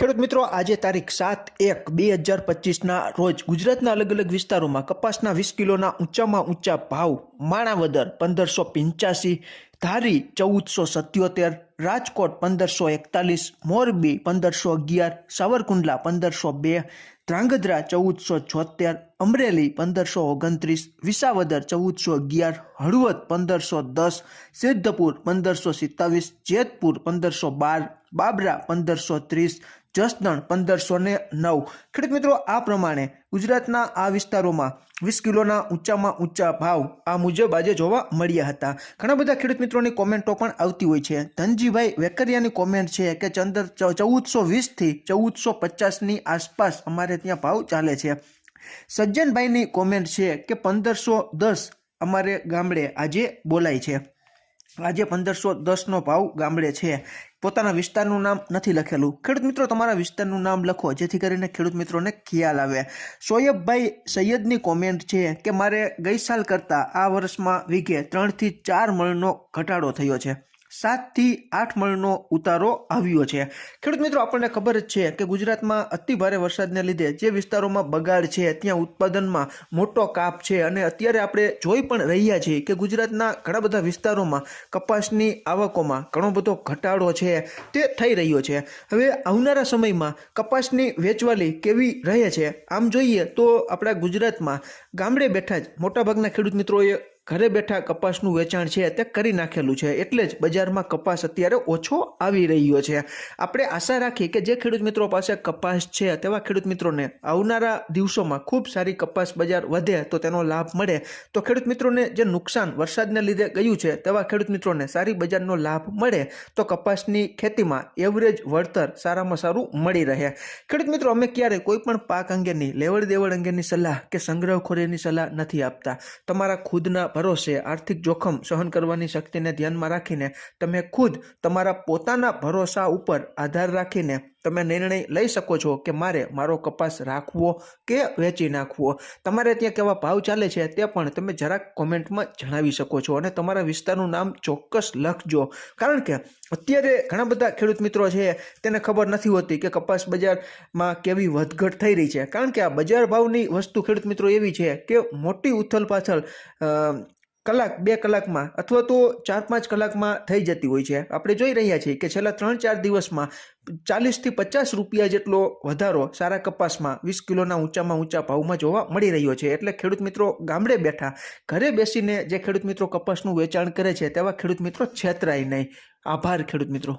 ખેડૂત મિત્રો, આજે તારીખ સાત એક બે હજાર પચીસના રોજ ગુજરાતના અલગ અલગ વિસ્તારોમાં કપાસના વીસ કિલોના ઊંચામાં ઊંચા ભાવ માણાવદર પંદરસો પંચ્યાસી, ધારી ચૌદસો સત્યોતેર, રાજકોટ પંદરસો એકતાલીસ, મોરબી પંદરસો અગિયાર, સાવરકુંડલા પંદરસો બે, ધ્રાંગધ્રા ચૌદસો છોતેર, અમરેલી પંદરસો ઓગણત્રીસ, વિસાવદર ચૌદસો અગિયાર, હળવદ પંદરસો દસ, સિદ્ધપુર પંદરસો સિત્તાવીસ, જેતપુર પંદરસો બાર, બાબરા પંદરસો ત્રીસ જસદણ પંદરસો ને નવ. ખેડૂત મિત્રો, આ પ્રમાણે ગુજરાતના આ વિસ્તારોમાં વીસ કિલોના ઊંચામાં ઊંચા ભાવ આ મુજબ આજે જોવા મળ્યા હતા. ઘણા બધા ખેડૂત મિત્રોની કોમેન્ટો પણ આવતી હોય છે. ધનજીભાઈ વેકરિયાની કોમેન્ટ છે કે ચંદર ચૌદસો વીસથી ચૌદસો પચાસની આસપાસ અમારે ત્યાં ભાવ ચાલે છે. સજ્જનભાઈની કોમેન્ટ છે કે પંદરસો દસ અમારે ગામડે આજે બોલાય છે. આજે પંદરસો દસનો ભાવ ગામડે છે. પોતાના વિસ્તારનું નામ નથી લખેલું. ખેડૂત મિત્રો, તમારા વિસ્તારનું નામ લખો, જેથી કરીને ખેડૂત મિત્રોને ખ્યાલ આવે. સોયબભાઈ સૈયદની કોમેન્ટ છે કે, મારે ગઈ સાલ કરતાં આ વર્ષમાં વીઘે ત્રણથી ચાર મણનો ઘટાડો થયો છે. સાતથી આઠ મણનો ઉતારો આવ્યો છે. ખેડૂત મિત્રો, આપણને ખબર જ છે કે ગુજરાતમાં અતિ ભારે વરસાદને લીધે જે વિસ્તારોમાં બગાડ છે, ત્યાં ઉત્પાદનમાં મોટો કાપ છે અને અત્યારે આપણે જોઈ પણ રહ્યા છીએ કે ગુજરાતના ઘણા બધા વિસ્તારોમાં કપાસની આવકોમાં ઘણો બધો ઘટાડો છે, તે થઈ રહ્યો છે. હવે આવનારા સમયમાં કપાસની વેચવાલી કેવી રહે છે, આમ જોઈએ તો આપણા ગુજરાતમાં ગામડે બેઠા જ મોટાભાગના ખેડૂત મિત્રોએ ઘરે બેઠા કપાસનું વેચાણ છે તે કરી નાખેલું છે. એટલે જ બજારમાં કપાસ અત્યારે ઓછો આવી રહ્યો છે. આપણે આશા રાખીએ કે જે ખેડૂત મિત્રો પાસે કપાસ છે તેવા ખેડૂત મિત્રોને આવનારા દિવસોમાં ખૂબ સારી કપાસ બજાર વધે તો તેનો લાભ મળે. તો ખેડૂત મિત્રોને જે નુકસાન વરસાદને લીધે ગયું છે તેવા ખેડૂત મિત્રોને સારી બજારનો લાભ મળે તો કપાસની ખેતીમાં એવરેજ વળતર સારામાં સારું મળી રહે. ખેડૂત મિત્રો, અમે ક્યારે કોઈ પણ પાક અંગેની લેવડ દેવડ અંગેની સલાહ કે સંગ્રહખોરીની સલાહ નથી આપતા. તમારા ખુદના ભરોસે આર્થિક જોખમ સહન કરવાની શક્તિને ધ્યાનમાં રાખીને તમે ખુદ તમારા પોતાના ભરોસા ઉપર આધાર રાખીને તમે નિર્ણય લઈ શકો છો કે મારે મારો કપાસ રાખવો કે વેચી નાખવો. તમારે ત્યાં કેવા ભાવ ચાલે છે તે પણ તમે જરાક કોમેન્ટમાં જણાવી શકો છો અને તમારા વિસ્તારનું નામ ચોક્કસ લખજો. કારણ કે અત્યારે ઘણા બધા ખેડૂત મિત્રો છે તેને ખબર નથી હોતી કે કપાસ બજારમાં કેવી વધઘટ થઈ રહી છે. કારણ કે આ બજાર ભાવની વસ્તુ ખેડૂત મિત્રો એવી છે કે મોટી ઉથલ પાછળ કલાક, બે કલાકમાં અથવા તો ચાર, પાંચ કલાકમાં થઈ જતી હોય છે. આપણે જોઈ રહ્યા છીએ કે છેલ્લા ત્રણ, ચાર દિવસમાં ચાલીસથી પચાસ રૂપિયા જેટલો વધારો સારા કપાસમાં વીસ કિલોના ઊંચામાં ઊંચા ભાવમાં જોવા મળી રહ્યો છે. એટલે ખેડૂત મિત્રો ગામડે બેઠા, ઘરે બેસીને જે ખેડૂત મિત્રો કપાસનું વેચાણ કરે છે તેવા ખેડૂત મિત્રો છેતરાય નહીં. આભાર ખેડૂત મિત્રો.